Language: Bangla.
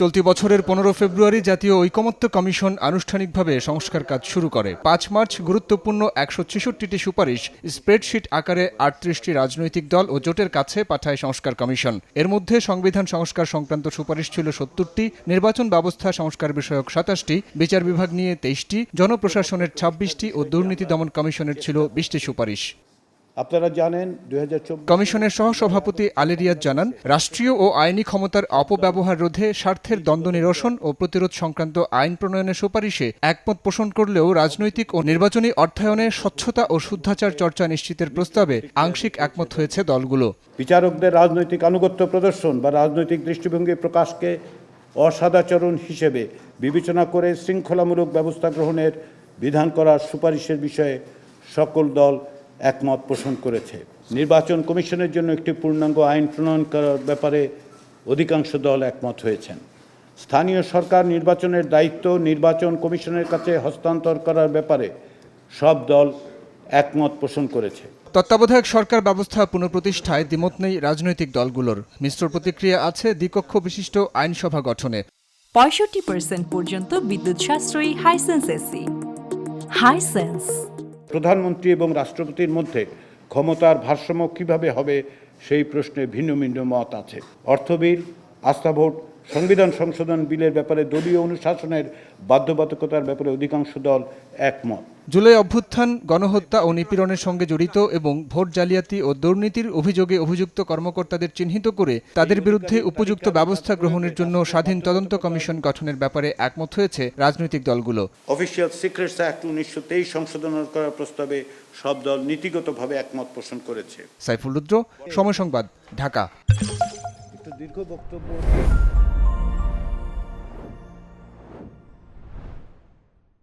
চলতি বছরের পনেরো ফেব্রুয়ারি জাতীয় ঐকমত্য কমিশন আনুষ্ঠানিকভাবে সংস্কার কাজ শুরু করে। পাঁচ মার্চ গুরুত্বপূর্ণ একশো ছেষট্টিটি সুপারিশ, স্প্রেডশিট আকারে আটত্রিশটি রাজনৈতিক দল ও জোটের কাছে পাঠায় সংস্কার কমিশন। এর মধ্যে সংবিধান সংস্কার সংক্রান্ত সুপারিশ ছিল সত্তরটি, নির্বাচন ব্যবস্থা সংস্কার বিষয়ক সাতাশটি, বিচার বিভাগ নিয়ে তেইশটি, জনপ্রশাসনের ছাব্বিশটি ও দুর্নীতি দমন কমিশনের ছিল বিশটি সুপারিশ। আপনারা জানেন দুই কমিশনের সহসভাপতি আলী রিয়াদ জানান রাষ্ট্রীয় ও আইনি ক্ষমতার অপব্যবহার রোধে স্বার্থের দ্বন্দ্ব নিরসন ও প্রতিরোধ সংক্রান্ত আইন প্রণয়নের সুপারিশে একমত পোষণ করলেও রাজনৈতিক ও নির্বাচনী অর্থায়নে স্বচ্ছতা ও শুদ্ধাচার চর্চা নিশ্চিতের প্রস্তাবে আংশিক একমত হয়েছে দলগুলো। বিচারকদের রাজনৈতিক আনুগত্য প্রদর্শন বা রাজনৈতিক দৃষ্টিভঙ্গি প্রকাশকে অসাদাচরণ হিসেবে বিবেচনা করে শৃঙ্খলামূলক ব্যবস্থা গ্রহণের বিধান করার সুপারিশের বিষয়ে সকল দল একমত পোষণ করেছে। নির্বাচন কমিশনের জন্য একটি পূর্ণাঙ্গ আইন প্রণয়ন করার ব্যাপারে অধিকাংশ দল একমত হয়েছেন। স্থানীয় সরকার নির্বাচনের দায়িত্ব নির্বাচন কমিশনের কাছে হস্তান্তর করার ব্যাপারে সব দল একমত পোষণ করেছে। তত্ত্বাবধায়ক সরকার ব্যবস্থা পুনঃপ্রতিষ্ঠায় দ্বিমত নেই রাজনৈতিক দলগুলোর। মিশ্র প্রতিক্রিয়া আছে দ্বিকক্ষ বিশিষ্ট আইনসভা গঠনে। পঁয়ষট্টি পার্সেন্ট পর্যন্ত বিদ্যুৎ সাশ্রয়ী হাইসেন্স এসি হাইসেন্স প্রধানমন্ত্রী এবং রাষ্ট্রপতির মধ্যে ক্ষমতার ভারসাম্য কীভাবে হবে, সেই প্রশ্নে ভিন্ন ভিন্ন মত আছে। অর্থবীর, আস্থা ভোট সংবিধান সংশোধন বিলের ব্যাপারে দলীয় অনুশাসনের বাধ্যবাধকতার ব্যাপারে অধিকাংশ দল একমত। জুলাই অভ্যুত্থান গণহত্যা ও নিপীড়নের সঙ্গে জড়িত এবং ভোট জালিয়াতি ও দুর্নীতির অভিযোগে অভিযুক্ত কর্মকর্তাদের চিহ্নিত করে তাদের বিরুদ্ধে উপযুক্ত ব্যবস্থা গ্রহণের জন্য স্বাধীন তদন্ত কমিশন গঠনের ব্যাপারে একমত হয়েছে রাজনৈতিক দলগুলো। অফিসিয়াল সিক্রেটস অ্যাক্ট উনিশশো তেইশ সংশোধন করার প্রস্তাবে সব দল নীতিগতভাবে একমত পোষণ করেছে। সাইফুল রুদ্র সময় সংবাদ ঢাকা। দীর্ঘ বক্তব্য